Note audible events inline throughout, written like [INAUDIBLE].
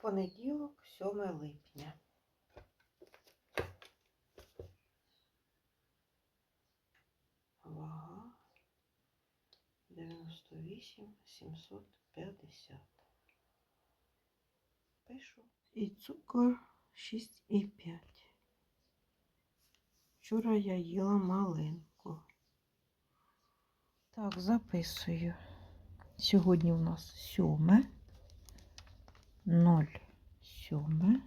Понеділок, 7 липня. Вага 98 750. Пишу. І цукор 6,5. Вчора я їла маленьку. Так, записую. Сьогодні у нас 7. 0, 7.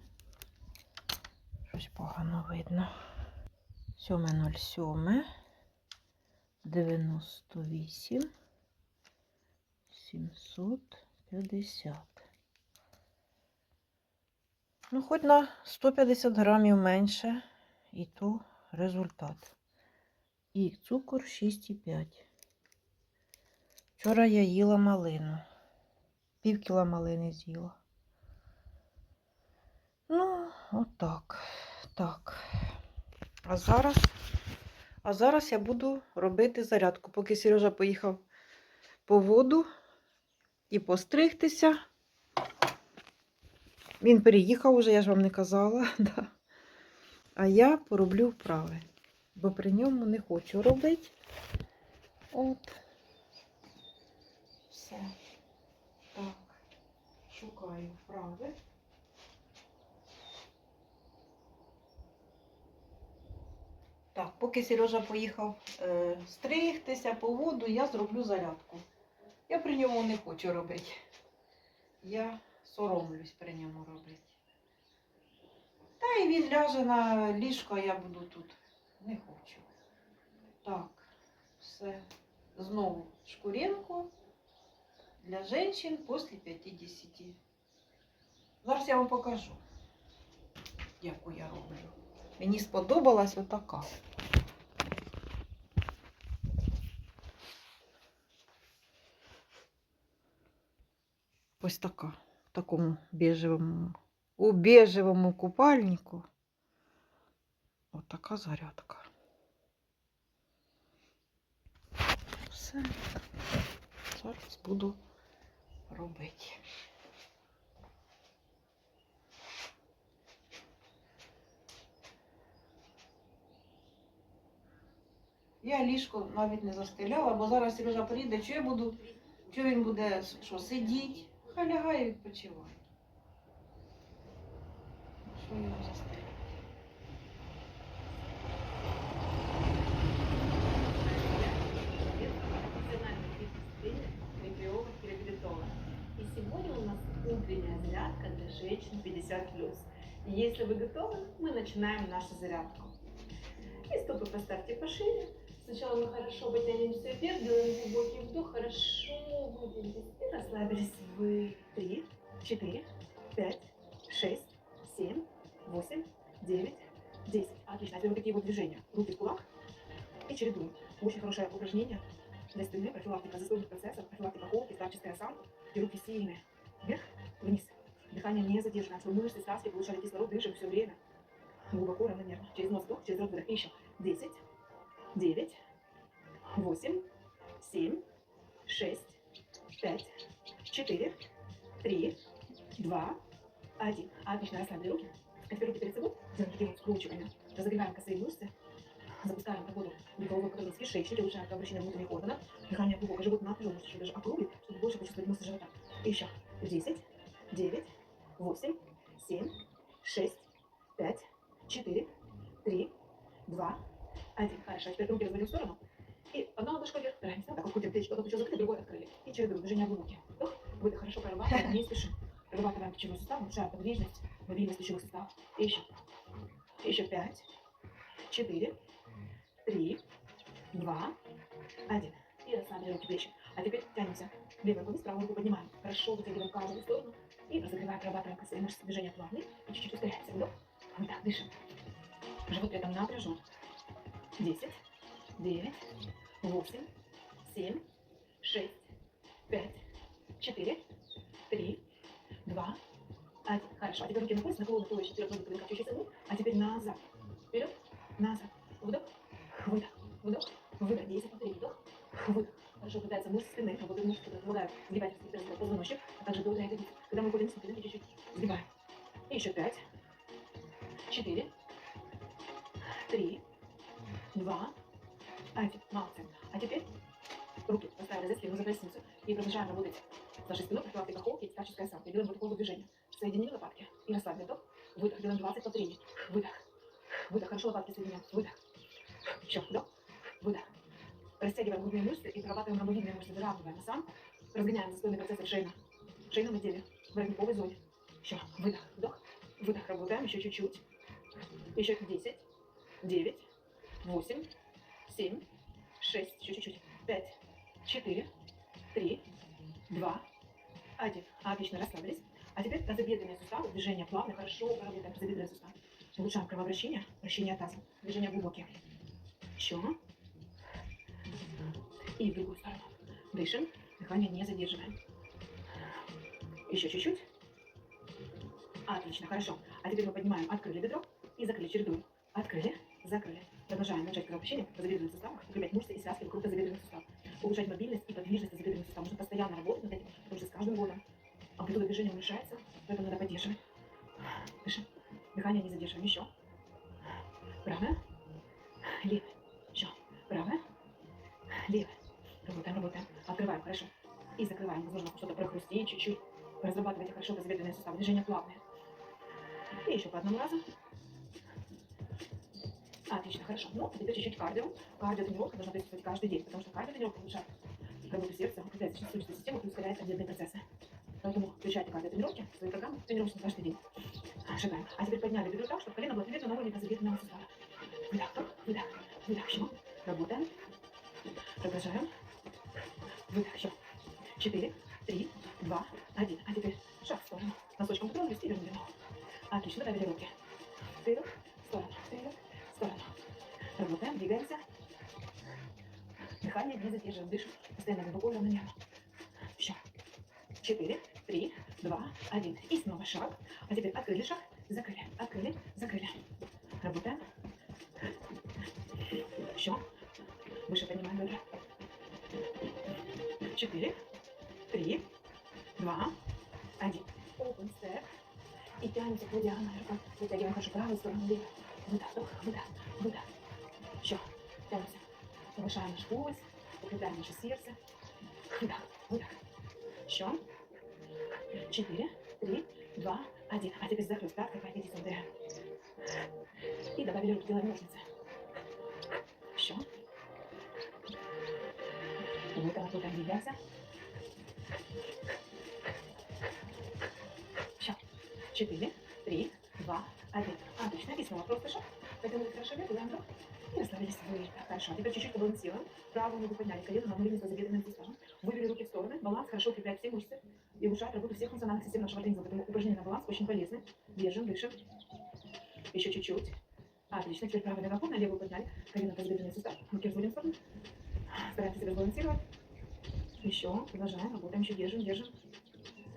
Щось погано видно. 7.07. 98. 750. Ну, хоч на 150 грамів менше, і то результат. І цукор 6,5. Вчора я їла малину. Пів кіла малини з'їла. Ну, отак. Так. А зараз, а зараз я буду робити зарядку, поки Сережа поїхав по воду і постригтися. Він переїхав уже, я ж вам не казала. [LAUGHS] Да. А я пороблю вправи, бо при ньому не хочу робити. От. Все. Так. Шукаю вправи. Так, поки Сережа поїхав е, стригтися по воду, я зроблю зарядку. Я при ньому не хочу робити. Я соромлюсь при ньому робити. Та і він ляже на ліжко, а я буду тут. Не хочу. Так, все. Знову шкуринку для женщин після 50. Зараз я вам покажу, яку я роблю. Мені сподобалась отака. Ось така. В такому бежевому, у бежевому купальнику. Отака зарядка. Все. Зараз буду робити. Я ліжко навіть не застеляла, бо зараз Сережа приїде, що я буду, що він буде що, сидіть, хай лягає і відпочиває. Що його застеляти? И сегодня у нас утренняя зарядка для женщин 50+. И если вы готовы, мы начинаем нашу зарядку. И стопы поставьте пошире. Сначала мы хорошо потянем все вверх, делаем глубокий вдох, хорошо выделились и расслабились. Вы три, четыре, пять, шесть, семь, восемь, девять, десять. Отлично. Вот такие вот движения. Руки в кулак и чередуем. Очень хорошее упражнение для спины, профилактика застойных процессов, профилактика холки, старческая осанка. И руки сильные. Вверх, вниз. Дыхание не задержано, чтобы мышцы, связки получали кислород, дышим все время. Глубоко, равномерно. Через нос вдох, через рот выдох. И еще. Десять, девять, восемь, семь, шесть, пять, четыре, три, два, один. Отлично, расслабили руки. Теперь руки перед собой, делаем такими вот скручиваниями. Разогреваем косые мышцы. Запускаем работу бегового кровеносного кишечника, улучшаем кровообращение внутренних органов. Дыхание глубоко, живот напряжен, можете даже округлить, чтобы больше почувствовать мышцы живота. И еще. Десять, девять, восемь, семь, шесть, пять, четыре, три, два, один. Хорошо. Теперь руки разводим в сторону. И одна ладошка вверх, вторая вниз. Вот крутим плечи, одно плечо закрыто, другое открыли. И чередуем движения глубокие. Вдох, выдох. Хорошо прорабатываем, не спешим. Прорабатываем плечевой сустав, улучшаем подвижность, мобильность плечевых суставов. И еще. Еще пять, четыре, три, два, один. И расслабили руки плечи. А теперь тянемся. Левой вниз, правую руку поднимаем. Хорошо вытягиваем каждую сторону. И разогреваем, прорабатываем косые мышцы движения плавные. И чуть-чуть ускоряемся. Вдох, выдох, дышим. Живот при этом напряжен. Десять, девять, восемь, семь, шесть, пять, четыре, три, два, один. Хорошо. А теперь руки на пояс, наклонны туловище вперед, ноги качающиеся вниз. А теперь назад. Вперед, назад. Вдох, выдох, вдох, выдох. Десять, повтори, вдох, выдох. Хорошо. укрепляется мышцы спины, работают мышцы, которые помогают сгибать и позвоночник, а также бедра и ягодицы. Когда мы уходим с спины, чуть-чуть сгибаем. И еще пять, четыре, три, два, один. Молодцы. А теперь руки поставили за спину, за поясницу и продолжаем работать с нашей спиной, профилактика холки и старческая осанка. Делаем вот такое движение. Соединили лопатки и расслабили вдох, выдох. Делаем 20 повторений. Выдох, выдох. Хорошо лопатки соединяем. Выдох. Еще вдох, выдох. Растягиваем грудные мышцы и прорабатываем ромбовидные мышцы, выравниваем осанку. Разгоняем застойные процессы в 1. Отлично, расслабились. А теперь тазобедренные суставы, движение плавно, хорошо работаем тазобедренные суставы. Улучшаем кровообращение, вращение таза, движения глубокие. Еще. И в другую сторону. Дышим, дыхание не задерживаем. Еще чуть-чуть. Отлично, хорошо. А теперь мы поднимаем, открыли бедро и закрыли чередуем. Открыли, закрыли. Продолжаем начать кровообращение в тазобедренных суставах, укреплять мышцы и связки вокруг тазобедренных суставов. Улучшать мобильность и подвижность тазобедренных суставов. Нужно постоянно работать над этим, потому что с каждым годом амплитуда движения уменьшается, поэтому надо поддерживать. Дышим. Дыхание не задерживаем. Еще. Правое. Левое. Еще. Правое. Левое. Работаем, работаем. Открываем, хорошо. И закрываем. Возможно, что-то прохрустить чуть-чуть. Разрабатывайте хорошо тазобедренные суставы. Движения плавные. И еще по одному разу. Отлично, хорошо. Ну, а теперь чуть-чуть кардио. Кардио тренировка должна присутствовать каждый день, потому что кардио тренировка улучшает работу сердца, укрепляет сердечно-сосудистую систему и ускоряет отдельные процессы. Поэтому включайте кардио тренировки в свои программы тренируйтесь каждый день. Шагаем. А теперь подняли бедро так, чтобы колено было примерно на уровне тазобедренного сустава. Выдох, выдох, выдох. Еще. Работаем. Продолжаем. Выдох. Еще. Четыре, три, два, один. А теперь шаг в сторону. Носочком тронулись и вернули ногу. Отлично. Добавили руки. Дыхание не задерживаем, дышим. Постоянно глубоко и равномерно. Еще. Четыре, три, два, один. И снова шаг. А теперь открыли шаг, закрыли, открыли, закрыли. Работаем. Еще. Выше поднимаем бедра. Четыре, три, два, один. Open step. И тянемся диагонали. Рукам Вытягиваем хорошо правую сторону. Выдох, выдох, выдох. Повышаем наш пульс, укрепляем наше сердце. Выдох, выдох. Еще. Четыре, три, два, один. А теперь закрыть пяткой, пойдите СНД. И добавили руки, делаем ножницы. Еще. Вот так вот двигаемся. Еще. Четыре, три, два, один. Отлично. И снова просто шаг. Хорошо вверх, делаем вдох. И расслабились. Выдох. Хорошо. Теперь чуть-чуть побалансируем. Правую ногу подняли, колено на уровне с тазобедренным суставом. Вывели руки в стороны. Баланс хорошо укрепляет все мышцы и улучшает работу всех функциональных систем нашего организма. Поэтому упражнения на баланс очень полезны. Держим, дышим. Еще чуть-чуть. Отлично. Теперь правая нога на левую подняли. Колено тазобедренный сустав. Руки в сторону. Стараемся себя сбалансировать. Еще. Продолжаем. Работаем. Еще держим, держим.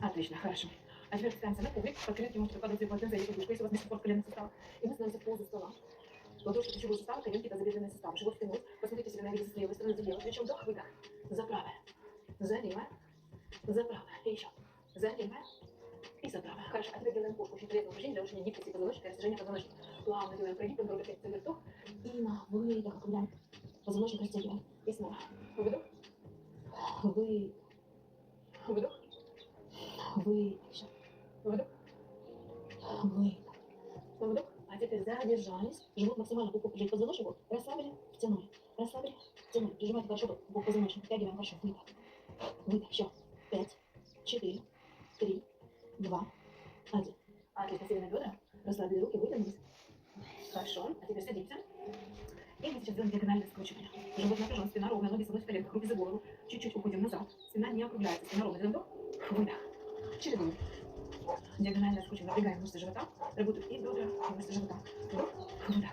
Отлично. Хорошо. А теперь ставимся на коврик. Подкрепим может прикладывать полотенце или подушку, если у вас нет коленных суставов. И мы становимся в позу стола. Ладошки плечевые суставы, коленки, тазобедренные суставы. Живот втянуть. Посмотрите себе на видео с левой стороны, за левой. Плечом вдох, выдох. За правое. За левое. За правое. И еще. За левое. И за правое. Хорошо. А теперь делаем пушку. Очень полезное упражнение для улучшения гибкости позвоночника и растяжения позвоночника. Плавно делаем прогиб, подбородок опять вдох. И на выдох округляем. Позвоночник растягиваем. И снова. Выдох. Выдох. Выдох. Выдох. Еще. Выдох. Выдох. Выдох. А теперь задержались. Живот максимально глубоко прижать позвоночник. Вот. Расслабили, втянули. Расслабили, втянули. Прижимайте хорошо по позвоночнику. Втягиваем хорошо. Выдох. Выдох. Еще. Пять, четыре, три, два, один. Отлично. Сели на бедра. Расслабили руки, вытянулись. Хорошо. А теперь садимся. И мы сейчас делаем диагональное скручивание. Живот напряжен, спина ровная, ноги согнуты в коленках, руки за голову. Чуть-чуть уходим назад. Спина не округляется. Спина ровная. Вдох. Выдох. Чередуем. Диагональное скручивание. Напрягаем мышцы живота. Работают и бедра, и мышцы живота. Вдох. Выдох.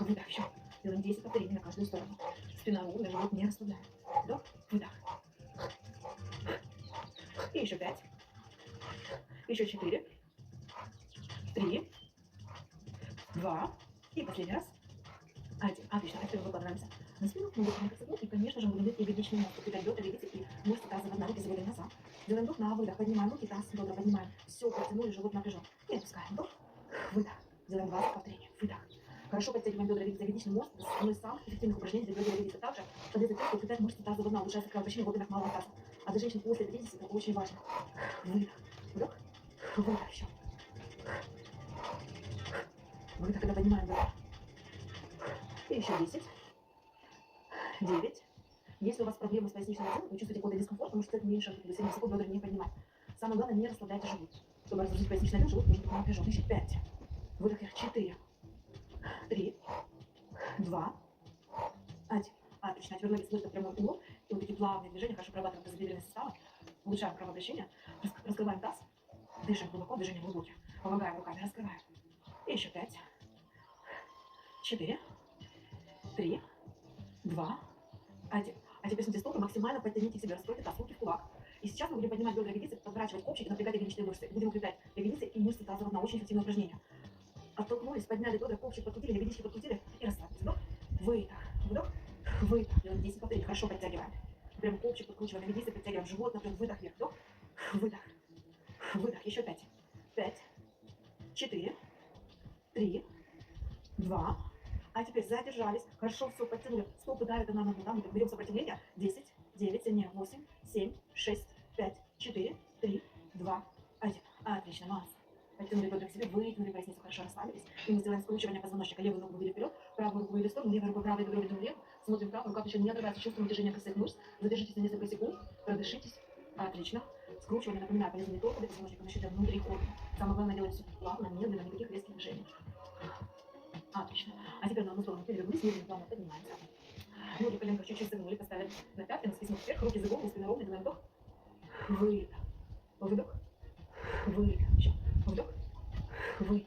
Выдох. Еще. Делаем 10 повторений на каждую сторону. Спина ровная, живот не расслабляем. Вдох. Выдох. И еще 5. Еще 4. 3. 2. И последний раз. Один. Отлично. А теперь выкладываемся на спину, мы как согнут, и, конечно же, мы будем ягодичный мост. Куда идет, ягодицы и мышцы тазового дна, руки заводим назад. Делаем вдох на выдох, поднимаем руки, таз, бедра поднимаем. Все, протянули, живот отпускаем. Вдох, выдох. Делаем 20 повторений. Выдох. Хорошо подтягиваем бедра, видите, ягодичный мост. Это одно самых эффективных упражнений для бедра ягодицы. Также подается тех, кто укрепляет мышцы тазового дна, улучшает кровообращение в органах малого таза. А для женщин после 50 это очень важно. Выдох. Вдох. Выдох еще. Выдох, когда поднимаем бедра. И еще 10. 9. Если у вас проблемы с поясничным отделом, вы чувствуете какой-то дискомфорт, можете стать меньше амплитуды, сильно высоко бедра не поднимать. Самое главное, не расслабляйте живот. Чтобы разгрузить поясничный отдел, живот нужно напряжен. Еще 5. Выдох вверх. 4. 3. 2. 1. Отлично. Ноги смотрят в прямой угол. И вот эти плавные движения хорошо прорабатываем тазобедренные суставы. Улучшаем кровообращение. Рас- Раскрываем таз. Дышим глубоко, движение глубокие. Помогаем руками, раскрываем. И еще 5. 4. 3. 2. 1. А теперь смотрите, стопы максимально подтяните к себе, раскройте таз, руки в кулак. И сейчас мы будем поднимать бедра ягодицы, подворачивать и напрягать ягодичные мышцы. Будем укреплять ягодицы и мышцы тазового дна. Очень эффективное упражнение. Оттолкнулись, подняли бедра, копчик подкрутили, ягодички подкрутили и расслабились. Вдох, выдох, вдох, выдох. Делаем 10 повторений. Хорошо подтягиваем. Прям копчик подкручиваем, ягодицы подтягиваем, живот напрям, выдох вверх, вдох, выдох, выдох. Еще 5. 5, 4, 3, 2, а теперь задержались. Хорошо, все, подтянули. Стопы давят одна на другую. Берем сопротивление. 10, 9, сильнее. 8, 7, 6, 5, 4, 3, 2, 1. Отлично, молодцы. Подтянули бедра к себе, вытянули поясницу, хорошо расслабились. И мы сделаем скручивание позвоночника. Левую ногу вывели вперед, правую руку вывели в сторону, левой рукой правое бедро ведем влево. Смотрим вправо, рука еще не отрывается, чувствуем движение косых мышц. Задержитесь на несколько секунд, продышитесь. Отлично. Скручивание, напоминаю, полезно не только для позвоночника, но еще для внутренних органов. Самое главное делать все плавно, медленно, никаких резких движений. Отлично. А теперь на одну сторону перевернулись, медленно, плавно поднимаемся. Ноги в коленках чуть-чуть согнули, поставили на пятки, носки снова вверх, руки за голову, спина ровная, делаем вдох. Выдох. Выдох. Выдох. Вдох. Выдох.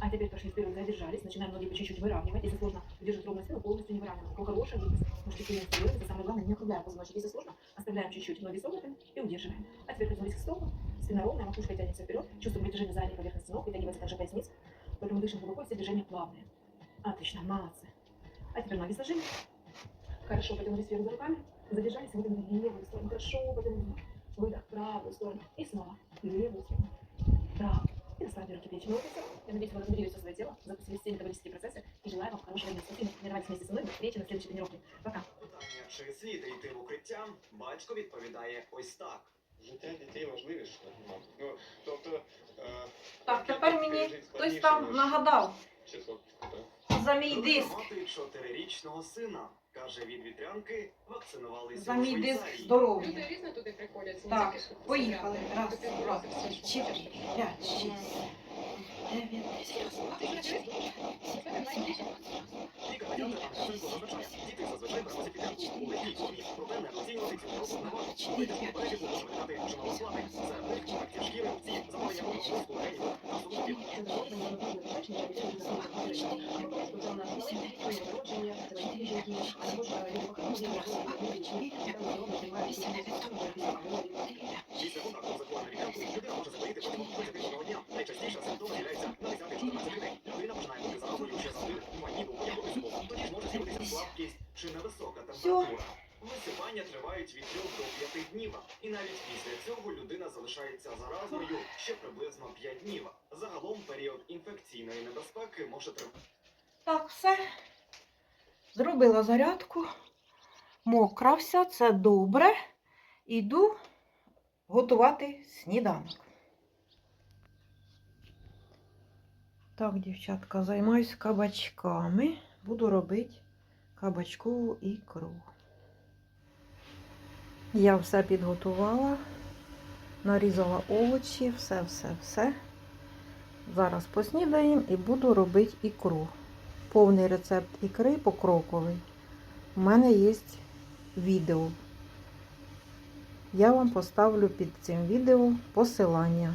А теперь пошли вперед, задержались, начинаем ноги по чуть-чуть выравнивать. Если сложно удержать ровную спину, полностью не выравниваем. Такой хорошая гибкость. Можете сильно строиться, самое главное, не округляем позвоночник. Если сложно, оставляем чуть-чуть ноги согнутыми и удерживаем. А теперь приземлись к стопу, спина ровная, макушка тянется вперед, чувствуем движение задней поверхности ног, вытягивается также поясница. Мы дышим глубоко, все движения плавные. Отлично, молодцы. А теперь ноги сложили. Хорошо, потянулись вверх за руками, задержались, вытянули левую сторону. Хорошо, потянулись. Выдох, правую сторону. И снова левую сторону. Правую. И расслабили руки, плечи, ноги. Я надеюсь, вы размерили все свое тело, запустили все метаболические процессы и желаю вам хорошего дня. Спасибо. Тренировайтесь вместе со мной. До встречи на следующей тренировке. Пока. Питання, чи слід йти в укриття, батько відповідає ось так. Життя дітей важливіше. мабуть. Ну, тобто, е, Так, тепер мені пережить хтось складніше, там ніж нагадав число, так? за мій Друга диск. мати чотирирічного сина. каже від вітрянки, вакцинувалися. За мій диск здоров'я. Люди різно туди приходять. Так, поїхали. Раз, два, чотири, п'ять, шість, дев'ять, все. Висипання тривають від 3 до 5 днів, і навіть після цього людина залишається заразною ще приблизно 5 днів. Загалом період інфекційної небезпеки може тривати. Так, все. Зробила зарядку. Мокра вся, це добре. Іду готувати сніданок. Так, дівчатка, займаюсь кабачками. Буду робити кабачкову ікру. Я все підготувала, нарізала овочі, все, все, все. Зараз поснідаємо і буду робити ікру. Повний рецепт ікри покроковий. У мене є відео. Я вам поставлю під цим відео посилання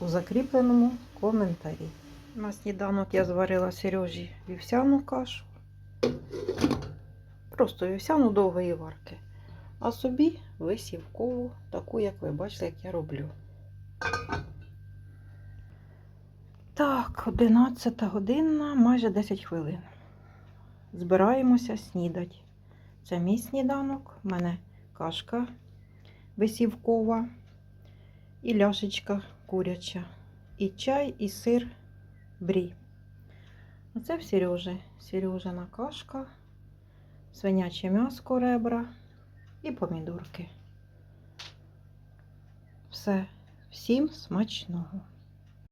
у закріпленому коментарі. На сніданок я зварила Сережі вівсяну кашу. Просто вівсяну довгої варки. А собі висівкову, таку, як ви бачите, як я роблю. Так, 11 година, майже 10 хвилин. збираємося снідати. Це мій сніданок. У мене кашка висівкова і ляшечка куряча. І чай, і сир брі. Оце в Сережі. Сережина кашка, свиняче м'яско ребра і помідорки. Все. Всім смачного.